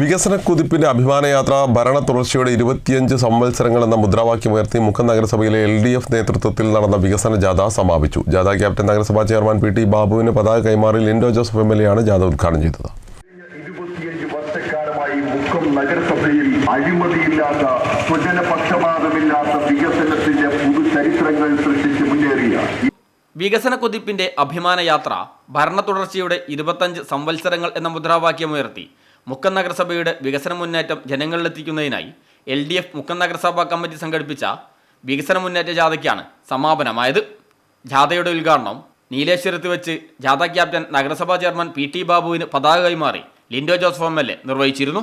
വികസന കുതിപ്പിന്റെ അഭിമാനയാത്ര ഭരണ തുടർച്ചയുടെ ഇരുപത്തിയഞ്ച് സംവത്സരങ്ങൾ എന്ന മുദ്രാവാക്യമുയർത്തി മുക്കം നഗരസഭയിലെ എൽ ഡി എഫ് നേതൃത്വത്തിൽ നടന്ന വികസന ജാഥ സമാപിച്ചു. ജാഥ ക്യാപ്റ്റൻ നഗരസഭാ ചെയർമാൻ പി ടി ബാബുവിന് പതാക കൈമാറി Lindo Joseph M L A ആണ് ജാഥ ഉദ്ഘാടനം ചെയ്തത്. ഇരുപത്തിയഞ്ച് വർഷക്കാലമായി മുക്കം നഗരസഭയിൽ അഴിമതിയില്ലാത്ത സ്വജനപക്ഷപാതമില്ലാത്ത വികസനത്തിന്റെ പുതുചരിത്രങ്ങൾ സൃഷ്ടിച്ച് മുന്നേറിയ വികസന കുതിപ്പിന്റെ അഭിമാന യാത്ര ഭരണ തുടർച്ചയുടെ ഇരുപത്തഞ്ച് സംവത്സരങ്ങൾ എന്ന മുദ്രാവാക്യമുയർത്തി മുക്കം നഗരസഭയുടെ വികസന മുന്നേറ്റം ജനങ്ങളിലെത്തിക്കുന്നതിനായി എൽ ഡി എഫ് മുക്കം നഗരസഭാ കമ്മിറ്റി സംഘടിപ്പിച്ച വികസന മുന്നേറ്റ ജാഥയ്ക്കാണ് സമാപനമായത്. ജാഥയുടെ ഉദ്ഘാടനം നീലേശ്വരത്ത് വെച്ച് ജാഥ ക്യാപ്റ്റൻ നഗരസഭാ ചെയർമാൻ പി ടി ബാബുവിന് പതാക കൈമാറി Lindo Joseph M L A നിർവഹിച്ചിരുന്നു.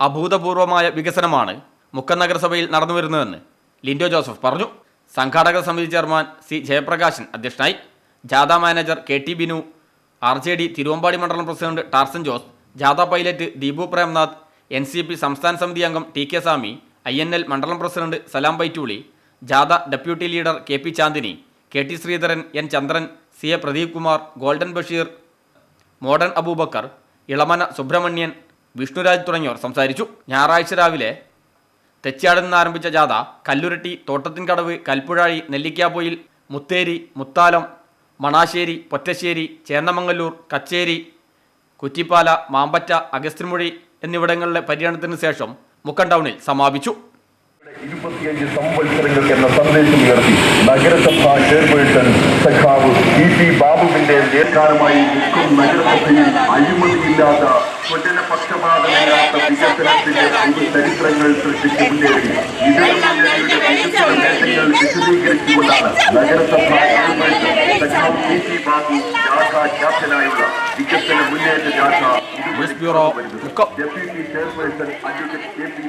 അഭൂതപൂർവമായ വികസനമാണ് മുക്കം നഗരസഭയിൽ നടന്നു നടന്നുവരുന്നതെന്ന് ലിൻഡോ ജോസഫ് പറഞ്ഞു. സംഘാടക സമിതി ചെയർമാൻ സി ജയപ്രകാശൻ അധ്യക്ഷനായി. ജാഥ manager K T Binu R J D Thiruvambady മണ്ഡലം പ്രസിഡന്റ് ടാർസൻ ജോസ് ജാഥ pilot Deepu Premnath N C P സംസ്ഥാന സമിതി അംഗം T K Swamy I N L മണ്ഡലം പ്രസിഡന്റ് സലാം പൈറ്റൂളി ജാഥ deputy leader K P Chandini K T Sreedharan N Chandran C A Pradeep Kumar golden Basheer Modan Aboobacker Elamana Subrahmanyan Vishnuraj തുടങ്ങിയവർ സംസാരിച്ചു. ഞായറാഴ്ച രാവിലെ തെച്ചാട് നിന്ന് ആരംഭിച്ച ജാഥ കല്ലുരട്ടി തോട്ടത്തിൻകടവ് കൽപ്പുഴാഴി നെല്ലിക്കാപ്പൊയിൽ മുത്തേരി മുത്താലം മണാശ്ശേരി പൊറ്റശ്ശേരി ചേന്നമംഗല്ലൂർ കച്ചേരി കുറ്റിപ്പാല മാമ്പറ്റ അഗസ്ത്യൻമൊഴി എന്നിവിടങ്ങളിലെ പര്യടനത്തിന് ശേഷം മുക്കം ടൗണിൽ സമാപിച്ചു. എന്ന സന്ദേശം ചെയർപേഴ്സൺ നഗരസഭയിൽ അഴിമതിയില്ലാത്ത വികസനത്തിന്റെ പുതുചരിത്രങ്ങൾ സൃഷ്ടിച്ചു മുന്നേറി. വികസന നേട്ടങ്ങൾ വിശദീകരിച്ചുകൊണ്ടാണ് നഗരസഭാ ജാഥ ക്യാപ്റ്റനായുള്ള വികസന മുന്നേറ്റ ജാഥ news bureau deputy chairperson advocate K P